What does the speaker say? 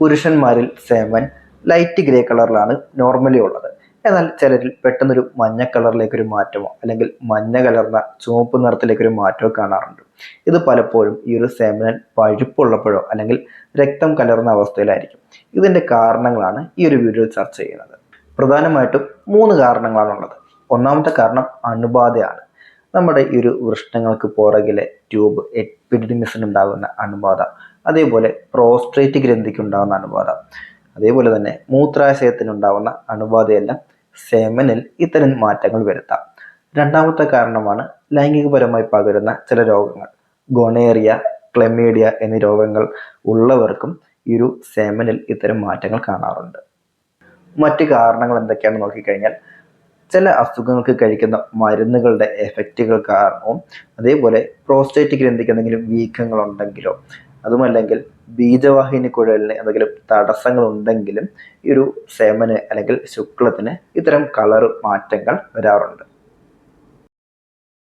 പുരുഷന്മാരിൽ seven light grey കളറിലാണ് normally ഉള്ളത്. എന്നാൽ ചിലരിൽ പെട്ടെന്നൊരു മഞ്ഞ കളറിലേക്കൊരു മാറ്റമോ അല്ലെങ്കിൽ മഞ്ഞ കലർന്ന ചുവപ്പ് നിറത്തിലേക്കൊരു മാറ്റമോ കാണാറുണ്ട്. ഇത് പലപ്പോഴും ഈ ഒരു സെമനൽ പഴുപ്പുള്ളപ്പോഴോ അല്ലെങ്കിൽ രക്തം കലർന്ന അവസ്ഥയിലായിരിക്കും. ഇതിന്റെ കാരണങ്ങളാണ് ഈ ഒരു വീഡിയോയിൽ ചർച്ച ചെയ്യുന്നത്. പ്രധാനമായിട്ടും മൂന്ന് കാരണങ്ങളാണുള്ളത് ഒന്നാമത്തെ കാരണം അണുബാധയാണ്. നമ്മുടെ ഈ ഒരു വൃഷ്ണങ്ങൾക്ക് പുറകിലെ ട്യൂബ് എപ്പിഡിമിസിനുണ്ടാകുന്ന അണുബാധ അതേപോലെ പ്രോസ്ട്രേറ്റ് ഗ്രന്ഥിക്കുണ്ടാകുന്ന അണുബാധ അതേപോലെ തന്നെ മൂത്രാശയത്തിനുണ്ടാകുന്ന അണുബാധയെല്ലാം സെമനിൽ ഇത്തരം മാറ്റങ്ങൾ വരുത്താം. രണ്ടാമത്തെ കാരണമാണ് ലൈംഗികപരമായി പകരുന്ന ചില രോഗങ്ങൾ. ഗൊണേറിയ ക്ലെമീഡിയ എന്നീ രോഗങ്ങൾ ഉള്ളവർക്കും ഈ ഒരു സെമനിൽ ഇത്തരം മാറ്റങ്ങൾ കാണാറുണ്ട്. മറ്റ് കാരണങ്ങൾ എന്തൊക്കെയാണെന്ന് നോക്കിക്കഴിഞ്ഞാൽ ചില അസുഖങ്ങൾക്ക് കഴിക്കുന്ന മരുന്നുകളുടെ എഫക്റ്റുകൾ കാരണവും അതേപോലെ പ്രോസ്റ്റേറ്റ് ഗ്രന്ഥിക്ക് എന്തെങ്കിലും വീക്കങ്ങൾ ഉണ്ടെങ്കിലോ അതുമല്ലെങ്കിൽ ബീജവാഹിനി കുഴലിന് എന്തെങ്കിലും തടസ്സങ്ങൾ ഉണ്ടെങ്കിലും ഈ ഒരു സേമന് അല്ലെങ്കിൽ ശുക്ലത്തിന് ഇത്തരം കളർ മാറ്റങ്ങൾ വരാറുണ്ട്.